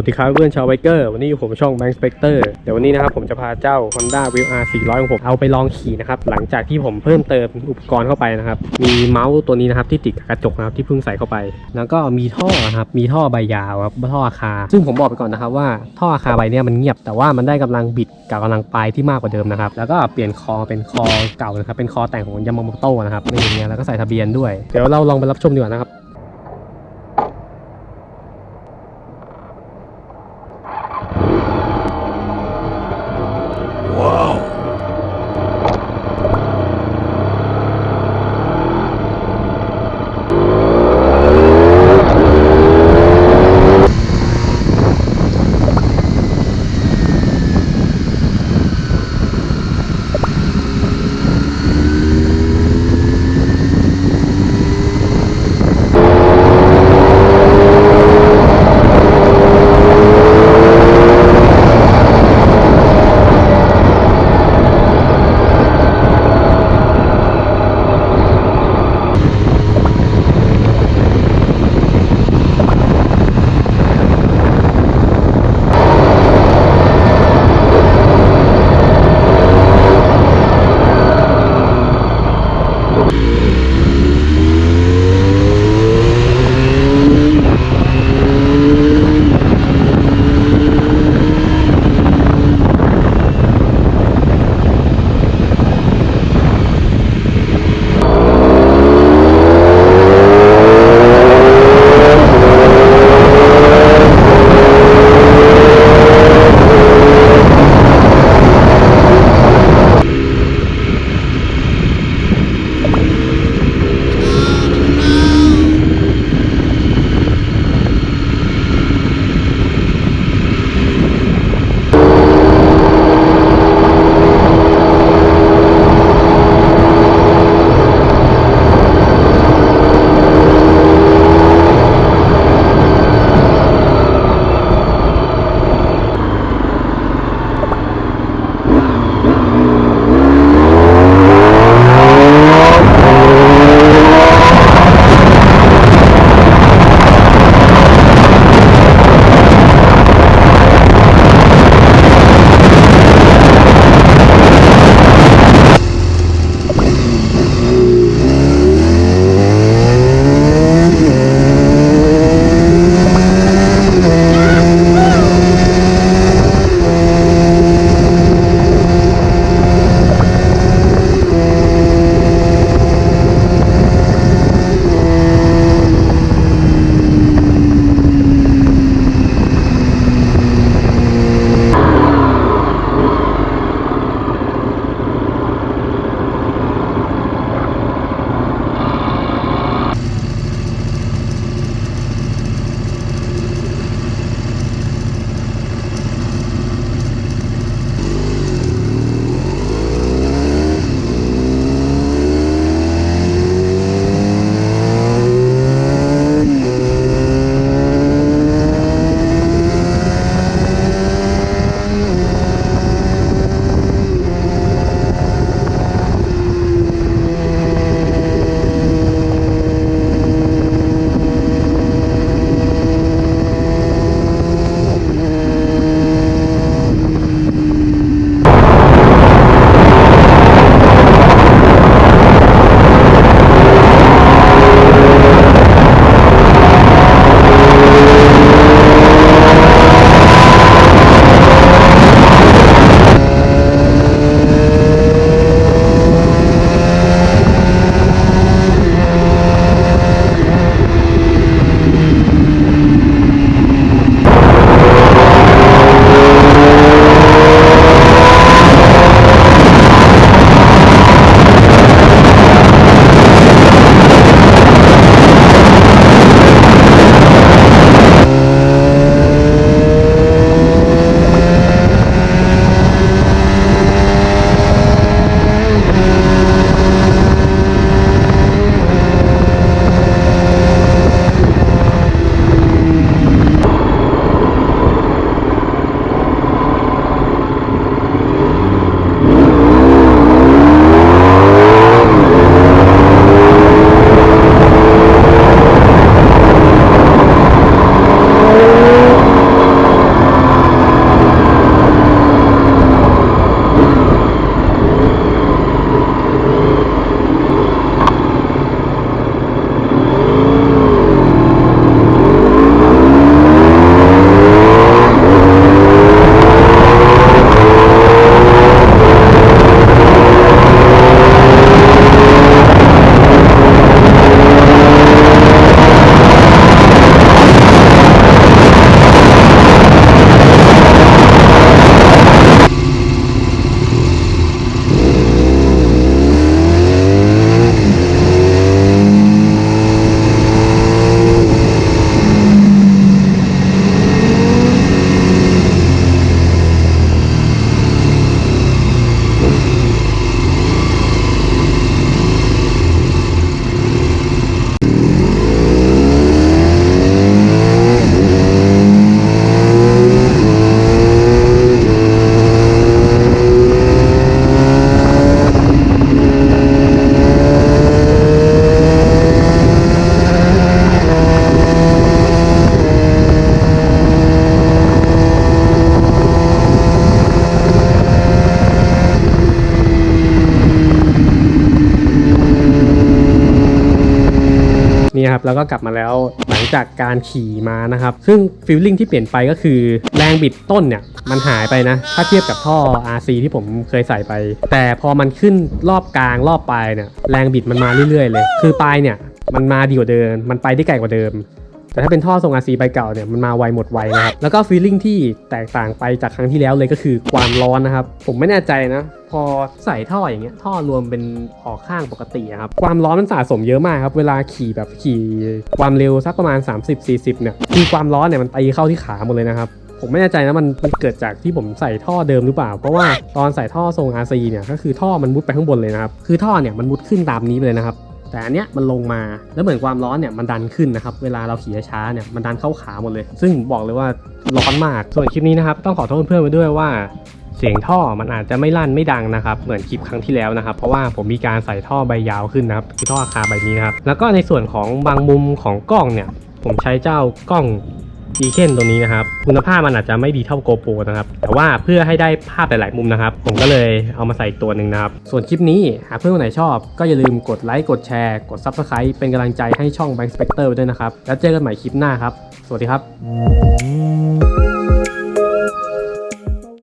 วัสดีครับเพื่อนชาวไบเกอร์วันนี้อยู่ผมช่อง Bank Specter เดี๋ยววันนี้นะครับผมจะพาเจ้า Honda w r 400 ของผมเอาไปลองขี่นะครับหลังจากที่ผมเพิ่มเติมอุปกรณ์เข้าไปนะครับมีเมาส์ตัวนี้นะครับที่ติดกับกระจกนะครับที่เพิ่งใส่เข้าไป แล้วก็มีท่อนะครับมีท่อใบยาวครับท่ออาคา ซึ่งผมบอกไปก่อนนะครับว่าท่ออาคาใบเนี้ยมันเงียบแต่ว่ามันได้กำลังบิดกับกำลังปลายที่มากกว่าเดิมนะครับแล้วก็เปลี่ยนคอเป็นคอเก่านะครับเป็นคอแต่งของยามาโมโต้นะครับในอย่างเงี้ยแล้วก็ใส่ทะเบียนด้วย เดี๋ยวเราลองไปรับชมดีกว่านะครับ うん。 นี่ครับแล้วก็กลับมาแล้วหลังจากการขี่มานะครับ ซึ่งฟีลลิ่งที่เปลี่ยนไปก็คือแรงบิดต้นเนี่ยมันหายไปนะ ถ้าเทียบกับท่อ RC ที่ผมเคยใส่ไป แต่พอมันขึ้นรอบกลางรอบปลายเนี่ยแรงบิดมันมาเรื่อยๆเลย คือปลายเนี่ยมันมาดีกว่าเดิมมันไปได้ไกลกว่าเดิมแต่ถ้าเป็นท่อทรง RC ใบเก่าเนี่ยมันมาไวหมดไวนะครับแล้วก็ฟีลลิ่งที่แตกต่างไปจากครั้งที่แล้วเลยก็คือความร้อนนะครับ ผมไม่แน่ใจนะ พอใส่ท่ออย่างเงี้ยท่อรวมเป็นออกข้างปกติอะครับความร้อนมันสะสมเยอะมากครับเวลาขี่แบบขี่ความเร็วสักประมาณ 30-40เนี่ยคือความร้อนเนี่ยมันตีเข้าที่ขาหมดเลยนะครับผมไม่แน่ใจนะมันมันเกิดจากที่ผมใส่ท่อเดิมหรือเปล่า เพราะว่าตอนใส่ท่อทรง RC เนี่ยก็คือท่อมันมุดไปข้างบนเลยนะครับ คือท่อเนี่ยมันมุดขึ้นตามนี้ไปเลยนะครับ แต่อันเนี้ยมันลงมาแล้วเหมือนความร้อนเนี่ยมันดันขึ้นนะครับ เวลาเราขี่ช้าเนี่ยมันดันเข้าขาหมดเลย ซึ่งบอกเลยว่าร้อนมาก ส่วนคลิปนี้นะครับต้องขอโทษเพื่อนไว้ด้วยว่า เสียงท่อมันอาจจะไม่ลั่นไม่ดังนะครับ เหมือนคลิปครั้งที่แล้วนะครับ เพราะว่าผมมีการใส่ท่อใบยาวขึ้นนะครับคือท่ออาคาใบนี้นะครับ แล้วก็ในส่วนของบางมุมของกล้องเนี่ย ผมใช้เจ้ากล้องดีเคนตัวนี้นะครับ คุณภาพมันอาจจะไม่ดีเท่าโกโปรนะครับ แต่ว่าเพื่อให้ได้ภาพหลาย ๆ มุมนะครับ ผมก็เลยเอามาใส่ตัวหนึ่งนะครับ ส่วนคลิปนี้หากเพื่อนคนไหนชอบ ก็อย่าลืมกดไลค์กดแชร์กด Subscribe เป็นกำลังใจให้ช่อง Bank Spectre ด้วยนะครับ แล้วเจอกันใหม่คลิปหน้าครับ สวัสดีครับ